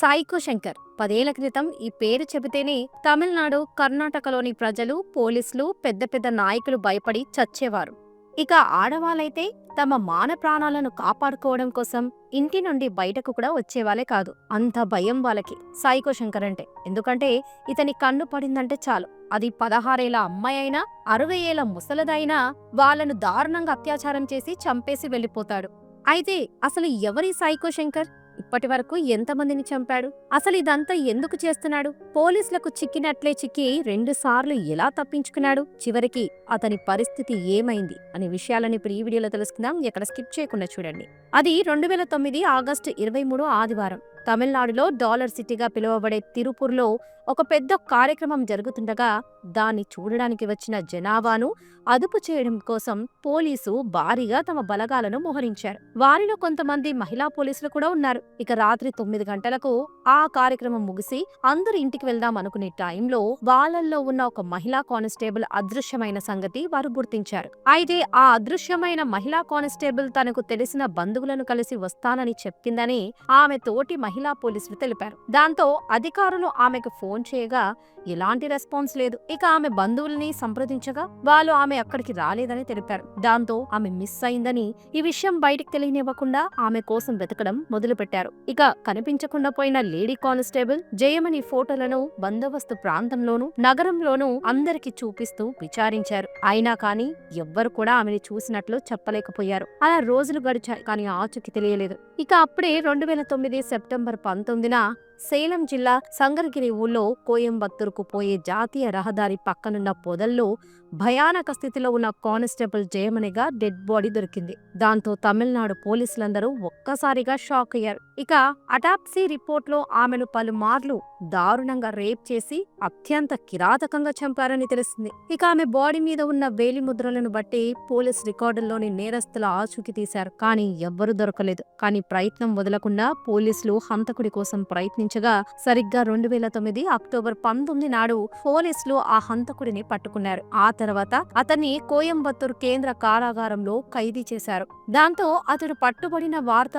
సాయికో శంకర్. పదేళ్ళ క్రితం ఈ పేరు చెబితేనే తమిళనాడు కర్ణాటకలోని ప్రజలు పోలీసులు పెద్ద పెద్ద నాయకులు భయపడి చచ్చేవారు. ఇక ఆడవాళ్ళైతే తమ మాన ప్రాణాలను కాపాడుకోవడం కోసం ఇంటి నుండి బయటకు కూడా వచ్చేవాళ్ళే కాదు. అంత భయం వాళ్ళకి సాయికో శంకర్ అంటే. ఎందుకంటే ఇతని కన్ను పడిందంటే చాలు. అది పదహారేళ్ళ అమ్మాయి అయినా అరవై ఏళ్ళ ముసలదైనా వాళ్ళను దారుణంగా అత్యాచారం చేసి చంపేసి వెళ్ళిపోతాడు. అయితే అసలు ఎవరి సాయికో శంకర్? ఇప్పటి వరకు ఎంతమందిని చంపాడు? అసలు ఇదంతా ఎందుకు చేస్తున్నాడు? పోలీసులకు చిక్కినట్లే చిక్కి రెండు సార్లు ఎలా తప్పించుకున్నాడు? చివరికి అతని పరిస్థితి ఏమైంది? అనే విషయాలని ఇప్పుడు ఈ వీడియోలో తెలుసుకుందాం. ఎక్కడ స్కిప్ చేయకుండా చూడండి. అది రెండు వేల తొమ్మిది ఆగస్టు ఇరవై మూడు ఆదివారం. తమిళనాడులో డాలర్ సిటీగా పిలువబడే తిరుపూర్లో ఒక పెద్ద కార్యక్రమం జరుగుతుండగా దాన్ని చూడడానికి వచ్చిన జనాభాను అదుపు చేయడం కోసం పోలీసు భారీగా తమ బలగాలను మోహరించారు. వారిలో కొంతమంది మహిళా పోలీసులు కూడా ఉన్నారు. ఇక రాత్రి తొమ్మిది గంటలకు ఆ కార్యక్రమం ముగిసి అందరూ ఇంటికి వెళ్దాం అనుకునే టైంలో వాళ్ళల్లో ఉన్న ఒక మహిళా కానిస్టేబుల్ అదృశ్యమైన సంగతి వారు గుర్తించారు. అయితే ఆ అదృశ్యమైన మహిళా కానిస్టేబుల్ తనకు తెలిసిన బంధువులను కలిసి వస్తానని చెప్పిందని ఆమె తోటి మహిళ పోలీసులు తెలిపారు. దాంతో అధికారులు ఆమెకు ఫోన్ చేయగా ఎలాంటి రెస్పాన్స్ లేదు. ఇక ఆమె బంధువుల్ని సంప్రదించగా వాళ్ళు ఆమె అక్కడికి రాలేదని తెలిపారు. దాంతో ఆమె మిస్ అయిందని ఈ విషయం బయటికి తెలియనివ్వకుండా ఆమె కోసం వెతకడం మొదలుపెట్టారు. ఇక కనిపించకుండా పోయిన లేడీ కానిస్టేబుల్ జయమణి ఫోటోలను బందోబస్తు ప్రాంతంలోనూ నగరంలోనూ అందరికి చూపిస్తూ విచారించారు. అయినా కానీ ఎవ్వరు కూడా ఆమెని చూసినట్లు చెప్పలేకపోయారు. అలా రోజులు గడిచాయి కానీ ఆచూకి తెలియలేదు. ఇక అప్పుడే రెండు వేల తొమ్మిది సెప్టెంబర్ పంతొమ్మిదిన సేలం జిల్లా సంగరగిరి ఊళ్ళో కోయంబత్తూరుకు పోయే జాతీయ రహదారి పక్కనున్న పొదల్లో భయానక స్థితిలో ఉన్న కానిస్టేబుల్ జయమణిగా డెడ్ బాడీ దొరికింది. దాంతో తమిళనాడు పోలీసులందరూ ఒక్కసారిగా షాక్ అయ్యారు. ఇక అటాప్సీ రిపోర్ట్లో ఆమెను పలుమార్లు దారుణంగా రేప్ చేసి అత్యంత కిరాతకంగా చంపారని తెలిసింది ఇక ఆమె బాడీ మీద ఉన్న వేలి ముద్రలను బట్టి పోలీస్ రికార్డుల్లోని నేరస్తుల ఆచూకీ తీశారు. కానీ ఎవ్వరూ దొరకలేదు. కానీ ప్రయత్నం వదలకుండా పోలీసులు హంతకుడి కోసం ప్రయత్నించగా సరిగ్గా రెండు వేల తొమ్మిది అక్టోబర్ పంతొమ్మిది నాడు పోలీసులు ఆ హంతకుడిని పట్టుకున్నారు. ఆ తర్వాత అతన్ని కోయంబత్తూర్ కేంద్ర కారాగారంలో ఖైదీ చేశారు. దాంతో అతడు పట్టుబడిన వార్త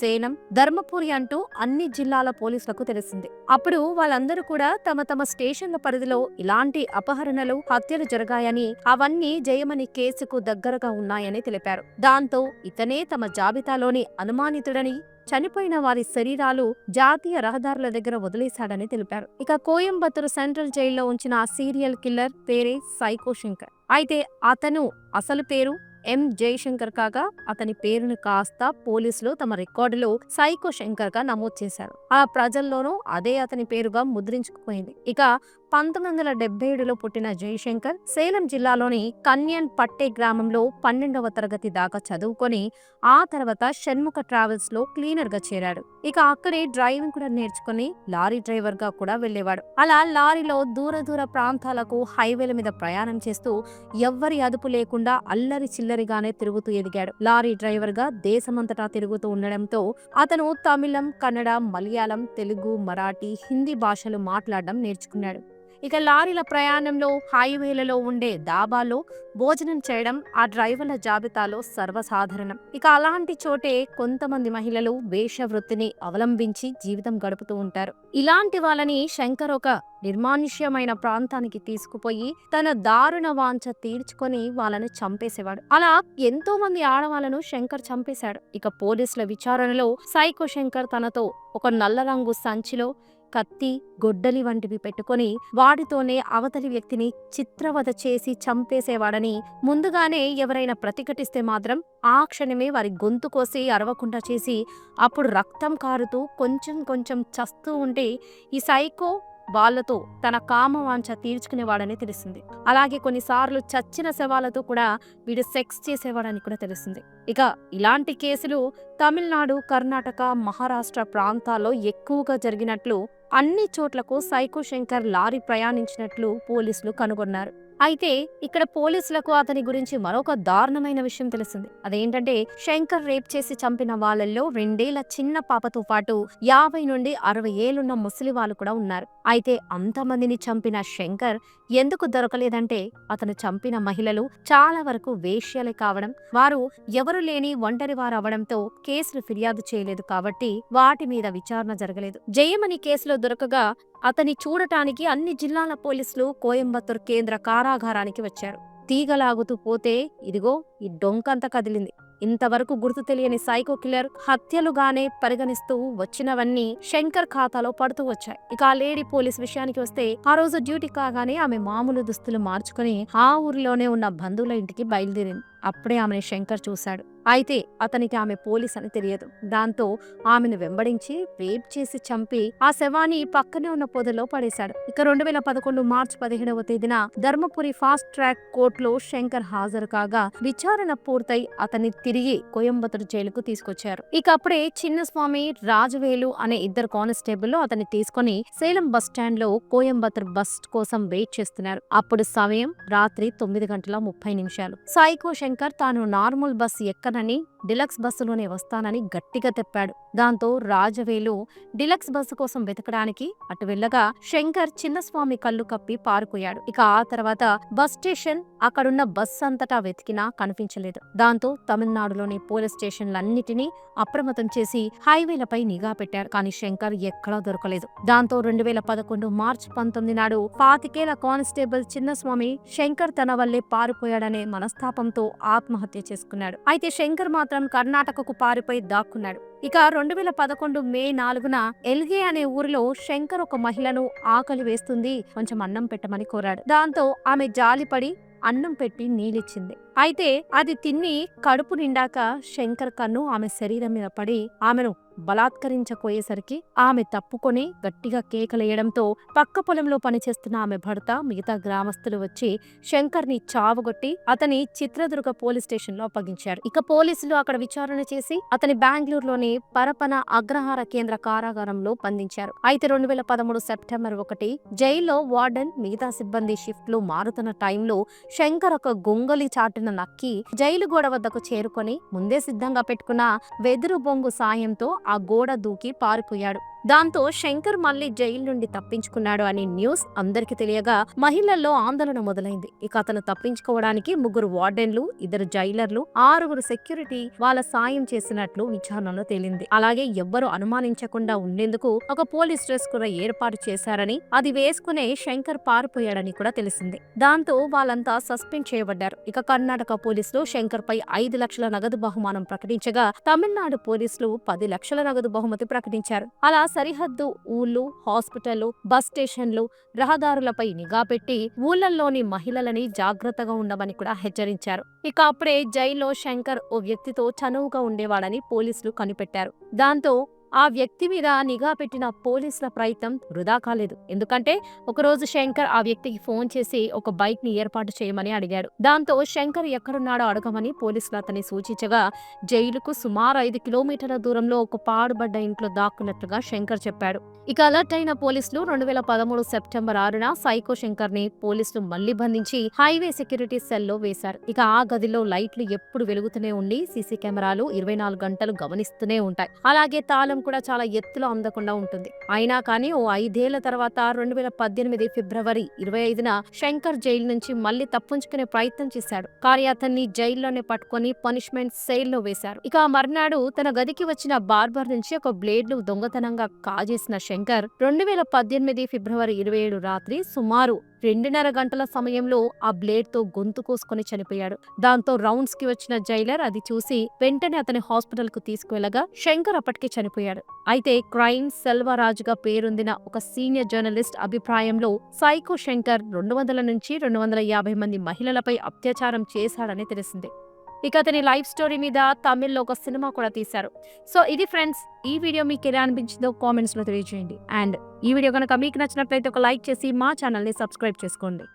సేనం ధర్మపురి అంటూ అన్ని జిల్లాల పోలీసులకు తెలిసింది. అప్పుడు వాళ్ళందరూ కూడా తమ తమ స్టేషన్ల పరిధిలో ఇలాంటి అపహరణలు హత్యలు జరగాయని అవన్నీ జయమణి కేసుకు దగ్గరగా ఉన్నాయని తెలిపారు. దాంతో ఇతనే తమ జాబితాలోని అనుమానితుడని చనిపోయిన వారి శరీరాలు జాతీయ రహదారుల దగ్గర వదిలేశాడని తెలిపారు. ఇక కోయంబత్తూరు సెంట్రల్ జైల్లో ఉంచిన ఆ సీరియల్ కిల్లర్ పేరే సైకో శంకర్. అయితే అతను అసలు పేరు ఎం. జయశంకర్ కాగా అతని పేరును కాస్త పోలీసులు తమ రికార్డులో సైకో శంకర్గా నమోదు చేశారు. ఆ ప్రజల్లోనూ అదే అతని పేరుగా ముద్రించుకుపోయింది. ఇక పంతొమ్మిది వందల డెబ్బై ఏడులో పుట్టిన జయశంకర్ సేలం జిల్లాలోని కన్యన్ పట్టే గ్రామంలో పన్నెండవ తరగతి దాకా చదువుకొని ఆ తర్వాత షణ్ముఖ ట్రావెల్స్లో క్లీనర్గా చేరాడు. ఇక అక్కడే డ్రైవింగ్ కూడా నేర్చుకుని లారీ డ్రైవర్గా కూడా వెళ్ళేవాడు అలా లారీలో దూర దూర ప్రాంతాలకు హైవేల మీద ప్రయాణం చేస్తూ ఎవ్వరి అదుపు లేకుండా అల్లరి చిల్లరిగానే తిరుగుతూ ఎదిగాడు. లారీ డ్రైవర్గా దేశమంతటా తిరుగుతూ ఉండడంతో అతను తమిళం కన్నడ మలయాళం తెలుగు మరాఠీ హిందీ భాషలు మాట్లాడడం నేర్చుకున్నాడు. ఇక లారీల ప్రయాణంలో హైవేలలో ఉండే దాబాలో భోజనం చేయడం ఆ డ్రైవర్ల జాబితాలో సర్వసాధారణం. ఇక అలాంటి చోటే కొంతమంది మహిళలు వేషవృత్తిని అవలంబించి జీవితం గడుపుతూ ఉంటారు. ఇలాంటి వాళ్ళని శంకర్ ఒక నిర్మానుష్యమైన ప్రాంతానికి తీసుకుపోయి తన దారుణ వాంఛ తీర్చుకొని వాళ్ళని చంపేసేవాడు. అలా ఎంతో మంది ఆడవాళ్ళను శంకర్ చంపేశాడు. ఇక పోలీసుల విచారణలో సైకో శంకర్ తనతో ఒక నల్ల రంగు సంచిలో కత్తి గొడ్డలి వంటివి పెట్టుకొని వాటితోనే అవతలి వ్యక్తిని చిత్రవధ చేసి చంపేసేవాడని ముందుగానే ఎవరైనా ప్రతిఘటిస్తే మాత్రం ఆ క్షణమే వారి గొంతు కోసి అరవకుండా చేసి అప్పుడు రక్తం కారుతూ కొంచెం కొంచెం చస్తూ ఉంటే ఈ సైకో వాళ్ళతో తన కామవాంఛ తీర్చుకునేవాడని తెలిసింది అలాగే కొన్నిసార్లు చచ్చిన శవాలతో కూడా వీడు సెక్స్ చేసేవాడని కూడా తెలిసింది ఇక ఇలాంటి కేసులు తమిళనాడు కర్ణాటక మహారాష్ట్ర ప్రాంతాల్లో ఎక్కువగా జరిగినట్లు అన్ని చోట్లకు సైకో శంకర్ లారీ ప్రయాణించినట్లు పోలీసులు కనుగొన్నారు. అయితే ఇక్కడ పోలీసులకు అతని గురించి మరొక దారుణమైన విషయం తెలిసింది. అదేంటంటే శంకర్ రేప్ చేసి చంపిన వాళ్ళల్లో రెండేళ్ళ చిన్న పాపతో పాటు యాభై నుండి అరవై ఏళ్ళున్న ముసలి వాళ్ళు కూడా ఉన్నారు. అయితే అంతమందిని చంపిన శంకర్ ఎందుకు దొరకలేదంటే అతను చంపిన మహిళలు చాలా వరకు వేశ్యలే కావడం వారు ఎవరు లేని ఒంటరి వారు అవడంతో కేసులు ఫిర్యాదు చేయలేదు కాబట్టి వాటి మీద విచారణ జరగలేదు. జయమణి కేసులో దొరకగా అతని చూడటానికి అన్ని జిల్లాల పోలీసులు కోయంబత్తూర్ కేంద్ర కారాగారానికి వచ్చారు. తీగలాగుతూ పోతే ఇదిగో ఈ డొంకంత కదిలింది. ఇంతవరకు గుర్తు తెలియని సైకో కిల్లర్ హత్యలుగానే పరిగణిస్తూ వచ్చినవన్నీ శంకర్ ఖాతాలో పడుతూ వచ్చాయి. ఇక ఆ లేడీ పోలీస్ విషయానికి వస్తే ఆ రోజు డ్యూటీ కాగానే ఆమె మామూలు దుస్తులు మార్చుకుని ఆ ఊరిలోనే ఉన్న బంధువుల ఇంటికి బయలుదేరింది. అప్పుడే ఆమెను శంకర్ చూశాడు. అయితే అతనికి ఆమె పోలీస్ అని తెలియదు. దాంతో ఆమెను వెంబడించి రేప్ చేసి చంపి ఆ శవాన్ని పక్కనే ఉన్న పొదలో పడేశాడు. ఇక రెండు వేల పదకొండు మార్చి పదిహేడవ తేదీన ధర్మపురి ఫాస్ట్ ట్రాక్ కోర్టులో శంకర్ హాజరు కాగా విచారణ పూర్తయి అతన్ని తిరిగి కోయంబత్తూరు జైలుకు తీసుకొచ్చారు. ఇక అప్పుడే చిన్నస్వామి రాజవేలు అనే ఇద్దరు కానిస్టేబుల్ అతన్ని తీసుకొని సేలం బస్ స్టాండ్లో కోయంబత్తూర్ బస్ కోసం వెయిట్ చేస్తున్నారు. అప్పుడు సమయం రాత్రి తొమ్మిది గంటల ముప్పై నిమిషాలు. సైకో శంకర్ తాను నార్మల్ బస్ ఎక్కనని డిలక్స్ బస్సులోనే వస్తానని గట్టిగా తెప్పాడు. దాంతో రాజవేలు డిలక్స్ బస్సు కోసం వెతకడానికి అటు వెళ్ళగా శంకర్ చిన్నస్వామి కళ్ళు కప్పి పారిపోయాడు ఇక ఆ తర్వాత బస్ స్టేషన్ అక్కడున్న బస్ అంతటా వెతికినా కనిపించలేదు. దాంతో తమిళనాడులోని పోలీస్ స్టేషన్లన్నిటినీ అప్రమత్తం చేసి హైవేలపై నిఘా పెట్టారు కానీ శంకర్ ఎక్కడా దొరకలేదు. దాంతో రెండు వేల పదకొండు మార్చి పంతొమ్మిది నాడు పాతికేల కానిస్టేబుల్ చిన్నస్వామి శంకర్ తన వల్లే పారిపోయాడనే మనస్తాపంతో ఆత్మహత్య చేసుకున్నాడు. అయితే శంకర్ మాత్రం కర్ణాటకకు పారిపోయి దాక్కున్నాడు. ఇక రెండు వేల పదకొండు మే నాలుగున ఎల్గే అనే ఊరిలో శంకర్ ఒక మహిళను ఆకలి వేస్తుంది కొంచెం అన్నం పెట్టమని కోరాడు. దాంతో ఆమె జాలిపడి అన్నం పెట్టి నీళ్ళిచ్చింది. అయితే అది తిని కడుపు నిండాక శంకర్ కన్ను ఆమె శరీరం మీద పడి ఆమెను బలాత్కరించపోయేసరికి ఆమె తప్పుకొని గట్టిగా కేకలేయడంతో పక్క పొలంలో పనిచేస్తున్న ఆమె భర్త మిగతా గ్రామస్తులు వచ్చి శంకర్ని చావుగొట్టి అతని చిత్రదుర్గ పోలీస్ స్టేషన్లో అప్పగించారు. ఇక పోలీసులు అక్కడ విచారణ చేసి అతని బెంగళూరులోని పరపన అగ్రహార కేంద్ర కారాగారంలో బంధించారు. అయితే రెండు వేల పదమూడు సెప్టెంబర్ ఒకటి జైల్లో వార్డెన్ మిగతా సిబ్బంది షిఫ్ట్లు మారుతున్న టైంలో శంకర్ ఒక గొంగలి చాటున నక్కి జైలు గోడ వద్దకు చేరుకొని ముందే సిద్ధంగా పెట్టుకున్న వెదురు బొంగు సాయంతో ఆ గోడ దూకి పారిపోయాడు. దాంతో శంకర్ మళ్ళీ జైలు నుండి తప్పించుకున్నాడు అనే న్యూస్ అందరికి తెలియగా మహిళల్లో ఆందోళన మొదలైంది. ఇక అతను తప్పించుకోవడానికి ముగ్గురు వార్డెన్లు ఇద్దరు జైలర్లు ఆరుగురు సెక్యూరిటీ వాళ్ళ సాయం చేసినట్లు విచారణలో తేలింది. అలాగే ఎవ్వరు అనుమానించకుండా ఉండేందుకు ఒక పోలీస్ డ్రెస్ కూడా ఏర్పాటు చేశారని అది వేసుకునే శంకర్ పారిపోయాడని కూడా తెలిసింది. దాంతో వాళ్ళంతా సస్పెండ్ చేయబడ్డారు. ఇక కర్ణాటక పోలీసులు శంకర్ పై ఐదు లక్షల నగదు బహుమానం ప్రకటించగా తమిళనాడు పోలీసులు పది లక్షల నగదు బహుమతి ప్రకటించారు. అలా సరిహద్దు ఊళ్ళు హాస్పిటళ్ళు బస్ స్టేషన్లు రహదారులపై నిఘా పెట్టి ఊళ్ళల్లోని మహిళలని జాగ్రత్తగా ఉండమని కూడా హెచ్చరించారు. ఇక అప్పుడే జైల్లో శంకర్ ఓ వ్యక్తితో చనువుగా ఉండేవాడని పోలీసులు కనిపెట్టారు. దాంతో ఆ వ్యక్తి మీద నిఘా పెట్టిన పోలీసుల ప్రయత్నం వృధా కాలేదు. ఎందుకంటే ఒకరోజు శంకర్ ఆ వ్యక్తికి ఫోన్ చేసి ఒక బైక్ని ఏర్పాటు చేయమని అడిగాడు. దాంతో శంకర్ ఎక్కడున్నాడో అడగమని పోలీసులు అతన్ని సూచించగా జైలుకు సుమారు ఐదు కిలోమీటర్ల దూరంలో ఒక పాడుబడ్డ ఇంట్లో దాక్కున్నట్లుగా శంకర్ చెప్పాడు. ఇక అలర్ట్ అయిన పోలీసులు రెండు వేల పదమూడు సెప్టెంబర్ ఆరున సైకో శంకర్ని పోలీసులు మళ్ళీ బంధించి హైవే సెక్యూరిటీ సెల్లో వేశారు. ఇక ఆ గదిలో లైట్లు ఎప్పుడు వెలుగుతూనే ఉండి సీసీ కెమెరాలు ఇరవై నాలుగు గంటలు గమనిస్తూనే ఉంటాయి. అలాగే తాళం కూడా చాలా ఎత్తులో అందకుండా ఉంటుంది. అయినా కానీ ఓ ఐదేళ్ళ తర్వాత రెండు వేల పద్దెనిమిది ఫిబ్రవరి ఇరవై ఐదున శంకర్ జైలు నుంచి మళ్ళీ తప్పించుకునే ప్రయత్నం చేశాడు. కానీ అతన్ని జైల్లోనే పట్టుకొని పనిష్మెంట్ సెయిల్లో వేశారు. ఇక ఆ మర్నాడు తన గదికి వచ్చిన బార్బర్ నుంచి ఒక బ్లేడ్ను దొంగతనంగా కాజేసిన శంకర్ రెండు వేల పద్దెనిమిది ఫిబ్రవరి ఇరవై ఏడు రాత్రి సుమారు రెండున్నర గంటల సమయంలో ఆ బ్లేడ్తో గొంతు కోసుకొని చనిపోయాడు. దాంతో రౌండ్స్కి వచ్చిన జైలర్ అది చూసి వెంటనే అతని హాస్పిటల్కు తీసుకువెళ్ళగా శంకర్ అప్పటికే చనిపోయాడు. అయితే క్రైమ్ సెల్వరాజుగా పేరొందిన ఒక సీనియర్ జర్నలిస్ట్ అభిప్రాయంలో సైకో శంకర్ రెండు వందల నుంచి రెండు వందల యాభై మంది మహిళలపై అత్యాచారం చేశాడని తెలిసింది. ఇక అతని లైఫ్ స్టోరీ మీద తమిళ్ళో ఒక సినిమా కూడా తీశారు. సో ఇది ఫ్రెండ్స్ ఈ వీడియో మీకు ఎలా అనిపించిందో కామెంట్స్లో తెలియజేయండి. అండ్ ఈ వీడియో కనుక మీకు నచ్చినట్లయితే ఒక లైక్ చేసి మా ఛానల్ని సబ్స్క్రైబ్ చేసుకోండి.